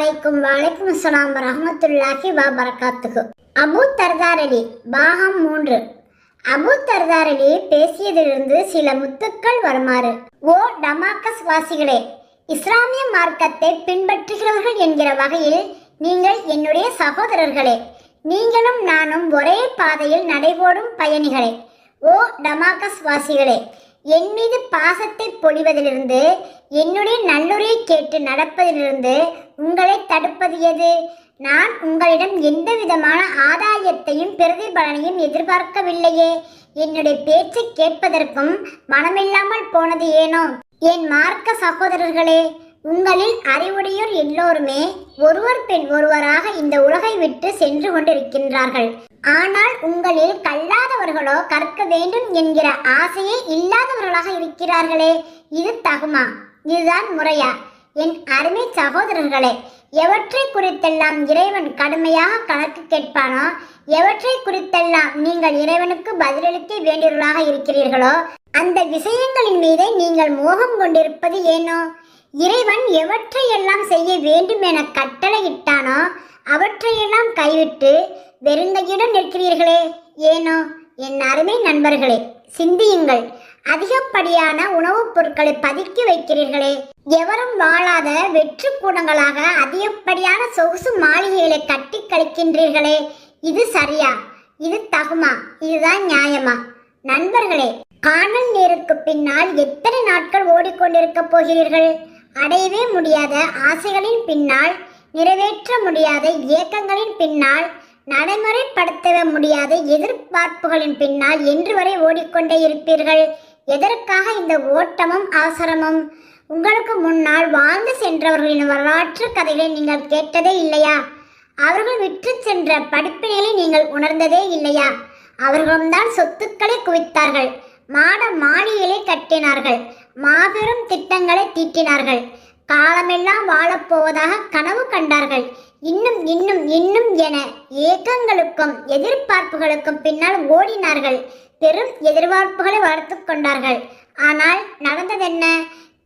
அலைக்கும் வலைக்கும் அஸ்ஸலாம் ரஹமத்துல்லாஹி வா பரகாத்துகு அபு தர்தாரலி பாகம் மூன்று. அபு தர்தாரலி பேசியதிலிருந்து சில முத்துக்கள் வருமாறு. ஓ டமாக்கஸ் வாசிகளே இஸ்லாமிய மார்க்கத்தை பின்பற்றுகிறவர்கள் என்கிற வகையில் நீங்கள் என்னுடைய சகோதரர்களே நீங்களும் நானும் ஒரே பாதையில் நடைபோடும் பயணிகளே. ஓ டமாக்கஸ் வாசிகளே என் மீது பாசத்தை பொழிவதிலிருந்து என்னுடைய கேட்டு நடப்பதிலிருந்து உங்களை தடுப்பது எது? நான் உங்களிடம் எந்த விதமான ஆதாயத்தையும் பிரதிபலனையும் எதிர்பார்க்கவில்லையே. என்னுடைய பேச்சை கேட்பதற்கும் மனமில்லாமல் போனது ஏனோ? என் மார்க்க சகோதரர்களே உங்களில் அறிவுடையோர் எல்லோருமே ஒருவர் பெண் ஒருவராக இந்த உலகை விட்டு சென்று கொண்டிருக்கின்றார்கள். ஆனால் உங்களில் கல்லாதவர்களோ கற்க வேண்டும் என்கிற ஆசையே இல்லாதவர்களாக இருக்கிறார்களே. இது தகுமா? இதுதான் முறையா? என் அருமை சகோதரர்களே எவற்றை குறித்தெல்லாம் இறைவன் கடுமையாக கணக்கு கேட்பானோ எவற்றை குறித்தெல்லாம் நீங்கள் இறைவனுக்கு பதிலளிக்க வேண்டியவர்களாக இருக்கிறீர்களோ அந்த விஷயங்களின் மீதே நீங்கள் மோகம் கொண்டிருப்பது ஏனோ? இறைவன் எவற்றையெல்லாம் செய்ய வேண்டும் என கட்டளையிட்டானோ அவற்றையெல்லாம் கைவிட்டு வெறுங்கையுடன் நிற்கிறீர்களே ஏனோ? என் அருமை நண்பர்களே சிந்தியுங்கள். அதிகப்படியான உணவுப் பொருட்களை பதுக்கி வைக்கிறீர்களே. எவரும் வாழாத வெற்று கூடங்களாக அதிகப்படியான சொகுசு மாளிகைகளை கட்டி கழிக்கின்றீர்களே. இது சரியா? இது தகுமா? இதுதான் நியாயமா? நண்பர்களே காணல் நீருக்கு பின்னால் எத்தனை நாட்கள் ஓடிக்கொண்டிருக்க போகிறீர்கள்? அடையவே முடியாத ஆசைகளின் பின்னால் நிறைவேற்ற முடியாத இயக்கங்களின் பின்னால் நடைமுறைப்படுத்த முடியாத எதிர்பார்ப்புகளின் பின்னால் என்று வரை ஓடிக்கொண்டே இருப்பீர்கள். எதற்காக இந்த ஓட்டமும் அவசரமும் உங்களுக்கு முன்னால் வாழ்ந்து சென்றவர்களின் வரலாற்று கதைகளை நீங்கள் கேட்டதே இல்லையா? அவர்கள் விற்று சென்ற படிப்பினைகளை நீங்கள் உணர்ந்ததே இல்லையா? அவர்களும் தான் சொத்துக்களை குவித்தார்கள். மாட மாளிகைகளை கட்டினார்கள். மாபெரும் திட்டங்களை தீட்டினார்கள். காலமெல்லாம் வாழப்போவதாக கனவு கண்டார்கள். இன்னும் இன்னும் இன்னும் என ஏக்கங்களுக்கும் எதிர்பார்ப்புகளுக்கும் பின்னால் ஓடினார்கள். பெரும் எதிர்பார்ப்புகளை வளர்த்து கொண்டார்கள். ஆனால் நடந்ததென்ன?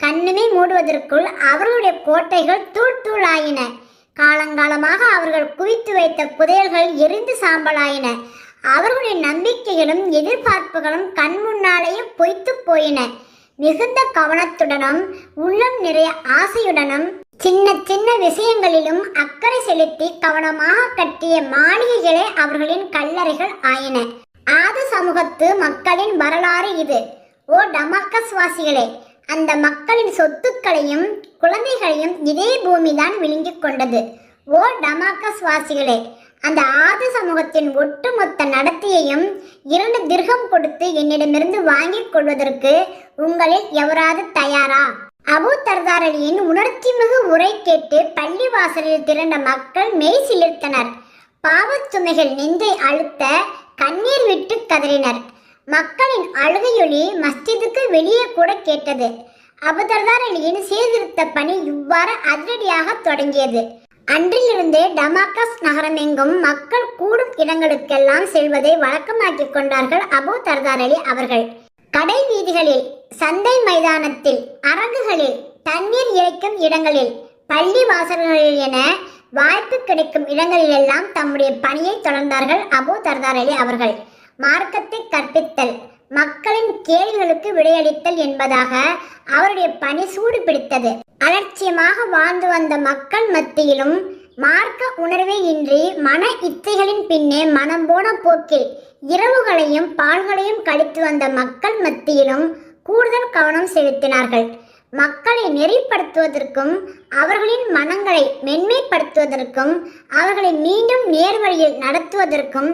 கண்ணுமே மூடுவதற்குள் அவர்களுடைய கோட்டைகள் தூள் தூளாயின. காலங்காலமாக அவர்கள் குவித்து வைத்த புதையல்கள் எரிந்து சாம்பலாயின. அவர்களுடைய நம்பிக்கைகளும் எதிர்பார்ப்புகளும் கண் முன்னாலேயே பொய்த்து போயின. மிகுந்த கவனத்துடனும் உள்ளம் நிறைய ஆசையுடனும் சின்ன சின்ன விஷயங்களிலும் அக்கறை செலுத்தி கவனமாக கட்டிய மாளிகைகளே அவர்களின் கல்லறைகள் ஆயின. ஆதி சமூகத்து மக்களின் வரலாறு இது. ஓ டமக்கஸ்வாசிகளே அந்த மக்களின் சொத்துக்களையும் குழந்தைகளையும் இதே பூமிதான் விழுங்கிக் கொண்டது. ஓ டமாக்கஸ் வாசிகளே அந்த ஆதி சமூகத்தின் ஒட்டுமொத்த நடத்தையையும் இரண்டு திருகம் கொடுத்து என்னிடமிருந்து வாங்கிக் கொள்வதற்கு உங்களில் எவராது தயாரா? அபு தர்தார் அலியின் உணர்ச்சிமிகு உரை கேட்டு பள்ளிவாசலில் திரண்ட மக்கள் மெய் சிலிர்த்தனர். பாவச் சுமைகள் நெஞ்சை அழுத்த கண்ணீர் விட்டு கதறினர். மக்களின் அழுகையொலி மஸ்ஜிதுக்கு வெளியே கூட கேட்டது. அபுதர்தார் அலியின் சீர்திருத்த பணி இவ்வாறு அதிரடியாக தொடங்கியது. அன்றிலிருந்தே டமாக்கஸ் நகரமெங்கும் மக்கள் கூடும் இடங்களுக்கெல்லாம் செல்வதை வழக்கமாக்கிக் கொண்டார்கள் அபு தர்தார் அலி அவர்கள். கடை வீதிகளில் சந்தை மைதானத்தில் அரங்குகளில் தண்ணீர் இறைக்கும் இடங்களில் பள்ளி வாசல்களில் என வாய்ப்பு கிடைக்கும் இடங்களிலெல்லாம் தம்முடைய பணியை தொடர்ந்தார்கள் அபு தர்தார் அலி அவர்கள். மார்க்கத்தை கற்பித்தல் மக்களின் கேள்விகளுக்கு விடையளித்தல் என்பதாக அவருடைய பணி சூடு பிடித்தது அலட்சியமாக வாழ்ந்து வந்த மக்கள் மத்தியிலும் மார்க்க உணர்வே இன்றி மன இச்சைகளின் பின்னே மனம் போன போக்கில் இரவுகளையும் பால்களையும் கழித்து வந்த மக்கள் மத்தியிலும் கூடுதல் கவனம் செலுத்தினார்கள். மக்களை நெறிப்படுத்துவதற்கும் அவர்களின் மனங்களை மென்மைப்படுத்துவதற்கும் அவர்களை மீண்டும் நேர்வழியில் நடத்துவதற்கும்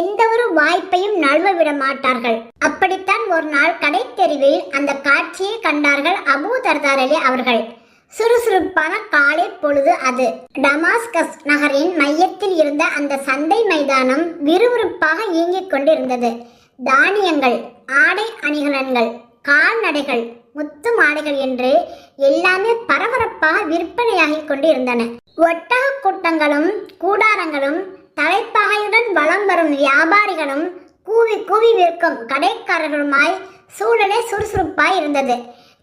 எந்த ஒரு வாய்ப்பையும் நழுவ விட மாட்டார்கள். அப்படித்தான் ஒரு நாள் கடைத்தெருவில் அந்த காட்சியை கண்டார்கள் அபு தர்தாரலி அவர்கள். சுறுசுறுப்பான காலை பொழுது அது. டமாஸ்கஸ் நகரின் மையத்தில் இருந்த அந்த சந்தை மைதானம் விறுவிறுப்பாக இயங்கிக் கொண்டிருந்தது. தானியங்கள் ஆடை அணிகலன்கள் கால்நடைகள் முத்து மாடைகள் என்று எல்லாமே பரபரப்பாக விற்பனையாகி கொண்டு இருந்தன ஒட்டக கூட்டங்களும் கூடாரங்களும் தலைப்பகையுடன் வலம் வரும் வியாபாரிகளும் கூவி கூவி விற்கும் கடைக்காரர்களுமாய் சூழலே சுறுசுறுப்பாய் இருந்தது.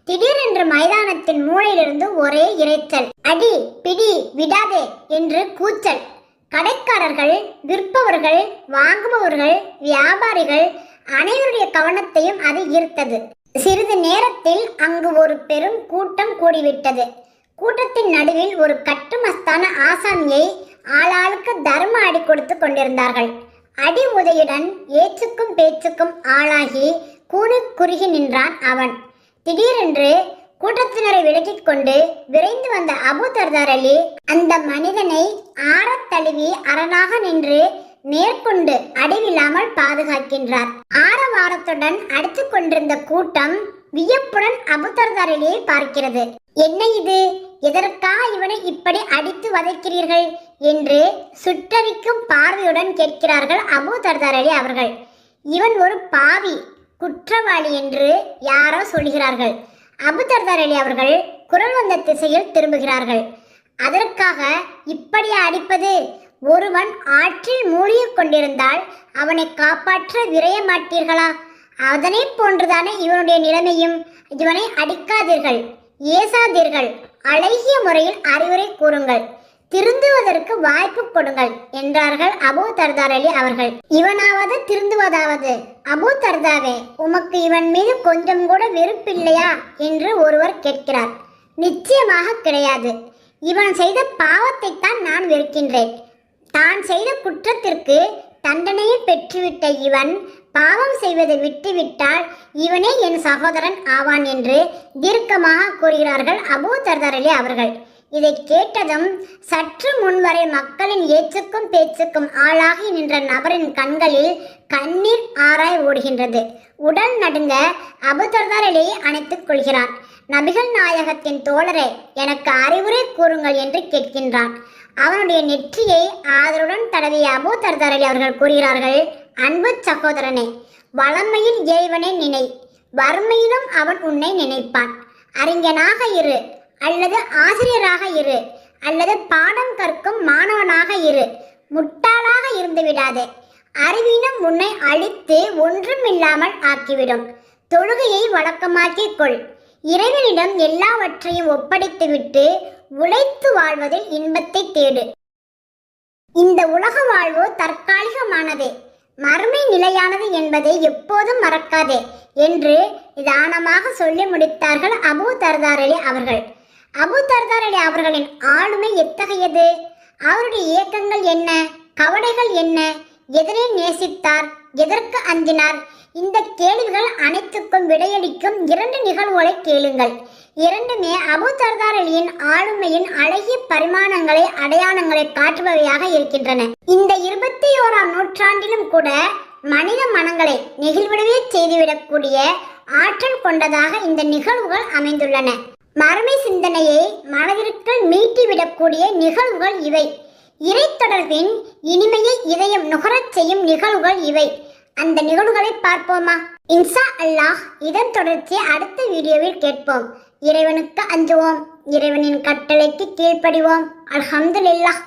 திடீரென்று மைதானத்தின் மூலையிலிருந்து ஒரே இரைச்சல். அடி பிடி விடாதே என்று கூச்சல். கடைக்காரர்கள் விற்பவர்கள் வாங்குபவர்கள் வியாபாரிகள் அனைவருடைய கவனத்தையும் அது ஈர்த்தது. சிறிது நேரத்தில் அங்கு ஒரு பெரும் கூட்டம் கூடிவிட்டது. கூட்டத்தின் நடுவில் ஒரு கட்டுமஸ்தான ஆசாமியை ஆளாளுக்கு தர்ம அடி கொடுத்து கொண்டிருந்தார்கள். அடி உதையுடன் ஏச்சுக்கும் பேச்சுக்கும் ஆளாகி கூறி குறுகி நின்றான் அவன். திடீரென்று கூட்டத்தினரை விலக்கிக் கொண்டு விரைந்து வந்த அபு தர்தார் அலி அந்த மனிதனை ஆறத் தழுவி அரணாக நின்று மேற்கொண்டு அடிவில்லாமல் பாதுகாக்கின்றார். ஆரவாரத்துடன் அடித்துக் கொண்டிருந்த கூட்டம் வியப்புடன் அபுதர்தாரிலேயே பார்க்கிறது. என்ன இது? எதற்காக இவனை இப்படி அடித்து வதைக்கிறீர்கள்? என்று சுற்றறிக்கும் பார்வையுடன் கேட்கிறார்கள் அபு தர்தார் அவர்கள். இவன் ஒரு பாவி குற்றவாளி என்று யாரோ சொல்கிறார்கள். அபு தர்தார் அவர்கள் குரல் வந்த திசையில் திரும்புகிறார்கள். அதற்காக இப்படி அடிப்பது? ஒருவன் ஆற்றில் மூழ்கிக் கொண்டிருந்தால் அவனை காப்பாற்ற விரைய மாட்டீர்களா அதனை போன்றுதானே இவனுடைய நிலைமையும். இவனை அடிக்காதீர்கள் ஏசாதீர்கள். அழகிய முறையில் அறிவுரை கூறுங்கள். திருந்துவதற்கு வாய்ப்பு கொடுங்கள் என்றார்கள் அபு தர்தார் அலி அவர்கள். இவனாவது திருந்துவதாவது? அபு தர்தாவே உமக்கு இவன் மீது கொஞ்சம் கூட வெறுப்பில்லையா? என்று ஒருவர் கேட்கிறார். நிச்சயமாக கிடையாது. இவன் செய்த பாவத்தைத்தான் நான் வெறுக்கின்றேன். தான் செய்த குற்றத்திற்கு தண்டனையை பெற்றுவிட்ட இவன் பாவம் செய்வதை விட்டுவிட்டால் இவனே என் சகோதரன் ஆவான் என்று தீர்க்கமாக கூறுகிறார்கள் அபூ தர்தரலி அவர்கள். இதை கேட்டதும் சற்று முன்வரை மக்களின் ஏச்சுக்கும் பேச்சுக்கும் ஆளாகி நின்ற நபரின் கண்களில் கண்ணீர் ஆராய் ஓடுகின்றது. உடல் நடுங்க அபுதர்தார் அலியை அணைத்துக் கொள்கிறான். நபிகள் நாயகத்தின் தோழரே எனக்கு அறிவுரை கூறுங்கள் என்று கேட்கின்றான். அவனுடைய நெற்றியை ஆதரவுடன் தடவிய அபோ தர்தார் அவர்கள் கூறுகிறார்கள் அன்பு சகோதரனே வளமையில் இறைவனை நினை வறுமையிலும் அவன் உன்னை நினைப்பான். அறிஞனாக இரு அல்லது ஆசிரியராக இரு அல்லது பாடம் கற்கும் மாணவனாக இரு முட்டாளாக இருந்து விடாதே. அறிவினும் உன்னை அழித்து ஒன்றுமில்லாமல் ஆக்கிவிடும். தொழுகையை வழக்கமாக்கிக் கொள். இறைவனிடம் எல்லாவற்றையும் ஒப்படைத்துவிட்டு உழைத்து வாழ்வதில் இன்பத்தை தேடு. இந்த உலக வாழ்வு தற்காலிகமானதே. மறுமை நிலையானது என்பதை எப்போதும் மறக்காதே என்று நிதானமாக சொல்லி முடித்தார்கள் அபு தர்தார் அலி அவர்கள். அபு தர்தார் அலி அவர்களின் ஆளுமை எத்தகையது? அவருடைய இயக்கங்கள் என்ன? கவலைகள் என்ன? எதனை நேசித்தார் எதற்கு அஞ்சினார்? இந்த கேள்விகள் அனைத்துக்கும் விடையளிக்கும் இரண்டு நிகழ்வுகளை கேளுங்கள். இரண்டுமே அபு தர்தார் அலியின் ஆளுமையின் அழகிய பரிமாணங்களை அடையாளங்களை காட்டுபவையாக இருக்கின்றன. இந்த இருபத்தி ஓராம் நூற்றாண்டிலும் கூட மனித மனங்களை நெகிழ்விடவே செய்துவிடக்கூடிய ஆற்றல் கொண்டதாக இந்த நிகழ்வுகள் அமைந்துள்ளன. மறுமை சிந்தனையை மனதிற்குள் மீட்டிவிடக்கூடிய நிகழ்வுகள் இவை. இறை தொடர்பின் இனிமையை இதயம் நுகரச் செய்யும் நிகழ்வுகள் இவை. அந்த நிகழ்வுகளை பார்ப்போமா? இன்சா அல்லாஹ் இதன் தொடர்ச்சியை அடுத்த வீடியோவில் கேட்போம். இறைவனுக்கு அஞ்சுவோம். இறைவனின் கட்டளைக்கு கீழ்ப்படிவோம். அல்ஹம்துலில்லாஹ்.